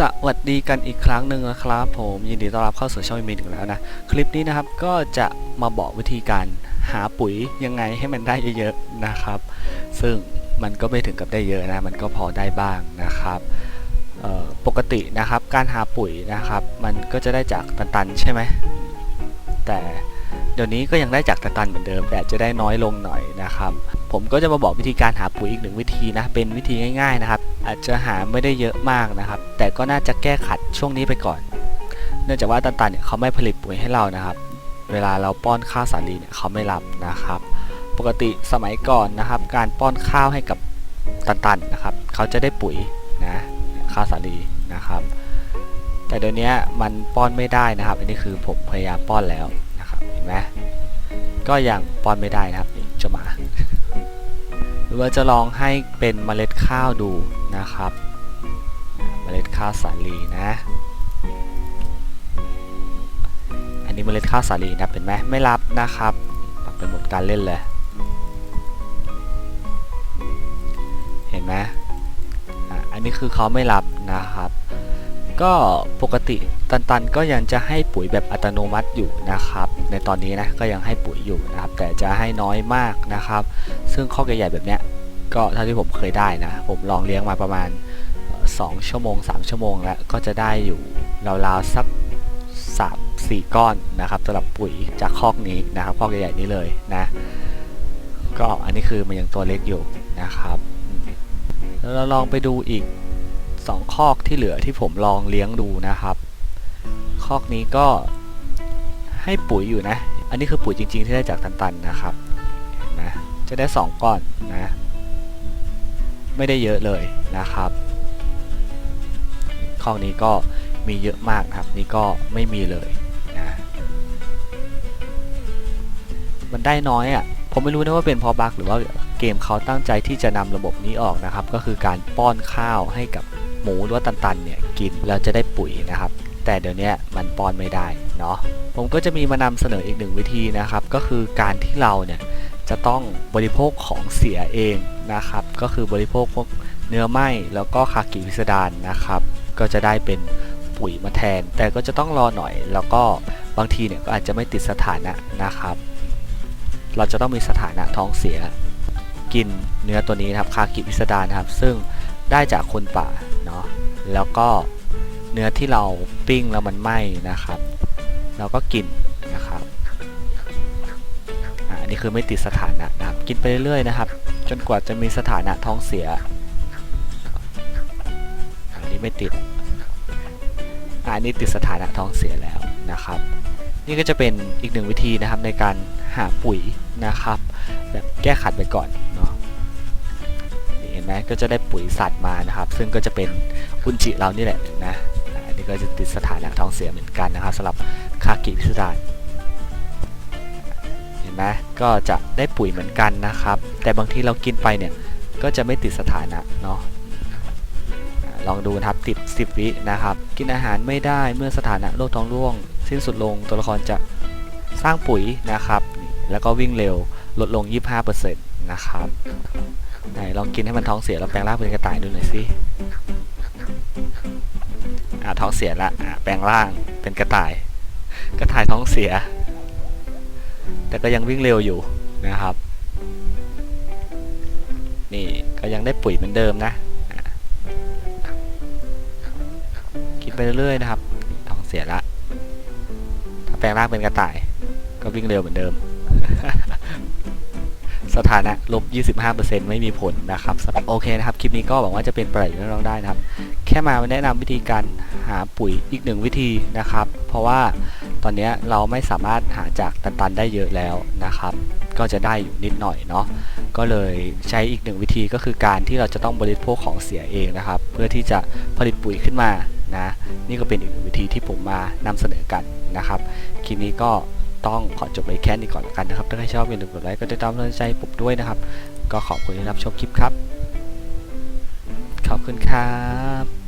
สวัสดีกันอีกครั้งหนึ่งนะครับผมยินดีต้อนรับเข้าสู่ช่องมีหนึ่งแล้วนะ คลิปนี้นะครับก็จะมาบอกวิธีการหาปุ๋ยยังไงให้มันได้เยอะๆนะครับ ซึ่งมันก็ไม่ถึงกับได้เยอะนะ มันก็พอได้บ้างนะครับปกตินะครับการหาปุ๋ยนะครับ มันก็จะได้จากตันๆใช่ไหมแต่เดี๋ยวนี้ก็ยังได้จากตันๆเหมือนเดิม แต่จะได้น้อยลงหน่อยนะครับ ผมก็จะมาบอกวิธีการหาปุ๋ยอีกหนึ่งวิธีนะ เป็นวิธีง่ายๆนะครับ อาจจะหาไม่ได้เยอะมากนะครับ แต่ก็น่าจะแก้ขัดช่วงนี้ไปก่อน เนื่องจากว่าตันๆเนี่ยเขาไม่ผลิตปุ๋ยให้เรานะครับ เวลาเราป้อนข้าวสาลีเนี่ยเขาไม่รับนะครับ ปกติสมัยก่อนนะครับ การป้อนข้าวให้กับตันๆนะครับ เขาจะได้ปุ๋ยนะข้าวสาลีนะครับ แต่เดี๋ยวนี้มันป้อนไม่ได้นะครับ อันนี้คือผมพยายามป้อนแล้วนะครับ เห็นไหมก็ยังป้อนไม่ได้นะครับ รือว่าจะลองให้เป็นเมล็ดข้าวดูนะครับ เมล็ดข้าวสาลีนะ อันนี้เมล็ดข้าวสาลีนะเป็นไหมไม่รับนะครับปรับเป็นหมดการเล่นเลยเห็นไหมอันนี้คือเขาไม่รับนะครับ ก็ปกติตันๆก็ยังจะให้ปุ๋ยแบบอัตโนมัติอยู่นะครับ ในตอนนี้นะก็ยังให้ปุ๋ยอยู่นะครับ แต่จะให้น้อยมากนะครับ ซึ่งข้อใหญ่ๆแบบเนี้ยก็เท่าที่ผมเคยได้นะ ผมลองเลี้ยงมาประมาณเอ่อ2ชั่วโมง 3 ชั่วโมงแล้วก็จะได้อยู่ราวๆสัก3 4 ก้อนนะครับสำหรับปุ๋ยจากคอกนี้นะครับคอกใหญ่ๆนี้เลยนะก็อันนี้คือมันยังตัวเล็กอยู่นะครับแล้วเราลองไปดูอีก 2คอกที่เหลือที่ผมลองเลี้ยงดูนะครับ คอกนี้ก็ให้ปุ๋ยอยู่นะ อันนี้คือปุ๋ยจริง ๆ ที่ได้จากตันๆนะครับเห็นไหมจะได้ 2ก้อนนะ ไม่ได้เยอะเลยนะครับข้อนี้ก็มีเยอะมากครับ นี่ก็ไม่มีเลยนะมันได้น้อยอะ่ะผมไม่รู้นะว่าเป็นเพราะบั๊กหรือว่าเกมเขาตั้งใจที่จะนำระบบนี้ออกนะครับ ก็คือการป้อนข้าวให้กับ หมูหรือว่าตันๆเนี่ยกินแล้วจะได้ปุ๋ยนะครับ แต่เดี๋ยวนี้มันป้อนไม่ได้เนาะผมก็จะมีมานำเสนออีกหนึ่งวิธีนะครับ ก็คือการที่เราเนี่ยจะต้องบริโภคของเสียเองนะครับ ก็คือบริโภคพวกเนื้อไหม้แล้วก็คากิพิสดารนะครับ ก็จะได้เป็นปุ๋ยมาแทน แต่ก็จะต้องรอหน่อย แล้วก็บางทีเนี่ยก็อาจจะไม่ติดสถานะนะครับ เราจะต้องมีสถานะท้องเสีย กินเนื้อตัวนี้นะครับคากิพิสดารนะครับ ซึ่ง ได้จากคนป่าเนาะแล้วก็เนื้อที่เราปิ้งแล้วมันไหม้นะครับ เราก็กินนะครับอันนี้คือไม่ติดสถานะนะครับ กินไปเรื่อยๆนะครับ จนกว่าจะมีสถานะท้องเสีย อันนี้ไม่ติดอันนี้ติดสถานะท้องเสียแล้วนะครับ นี่ก็จะเป็นอีกหนึ่งวิธีนะครับในการหาปุ๋ยนะครับ แบบแก้ขัดไปก่อน ไหมก็จะได้ปุ๋ยสัตว์มานะครับ ซึ่งก็จะเป็นอุนจิเรานี่แหละนะอันนี้ก็จะติดสถานะท้องเสียเหมือนกันนะครับสำหรับคากิพิสดารเห็นไหมก็จะได้ปุ๋ยเหมือนกันนะครับ แต่บางทีเรากินไปเนี่ยก็จะไม่ติดสถานะเนาะลองดูนะครับติด10 วินะครับ กินอาหารไม่ได้เมื่อสถานะโรคท้องร่วง สิ้นสุดลงตัวละครจะสร้างปุ๋ยนะครับ แล้วก็วิ่งเร็วลดลง 25% นะครับไหนลองกินให้มันท้องเสียแล้วแปลงร่างเป็นกระต่ายดูหน่อยสิอ่าท้องเสียละอ่าแปลงร่างเป็นกระต่าย กระต่ายท้องเสีย แต่ก็ยังวิ่งเร็วอยู่นะครับ นี่ก็ยังได้ปุ๋ยเหมือนเดิมนะอะกินไปเรื่อยๆนะครับท้องเสียละถ้าแปลงร่างเป็นกระต่าย ก็วิ่งเร็วเหมือนเดิม สถานะลบ 25%ไม่มีผลนะครับโอเคนะครับ คลิปนี้ก็หวังว่าจะเป็นประโยชน์ให้น้องได้นะครับ แค่มาแนะนำวิธีการหาปุ๋ยอีกหนึ่งวิธีนะครับ เพราะว่าตอนนี้เราไม่สามารถหาจากตันๆได้เยอะแล้วนะครับ ก็จะได้อยู่นิดหน่อยเนาะก็เลยใช้อีกหนึ่งวิธีก็คือการที่เราจะต้องบริโภคของเสียเองนะครับ เพื่อที่จะผลิตปุ๋ยขึ้นมานะ นี่ก็เป็นอีกหนึ่งวิธีที่ผมมานำเสนอกันนะครับ คลิปนี้ก็ ต้องขอจบไว้แค่นี้ก่อนแล้วกันนะครับ ถ้าใครชอบอย่าลืมกดไลค์กดติดตามกำลังใจผมด้วยนะครับ ก็ขอบคุณที่รับชมคลิปครับ ขอบคุณครับ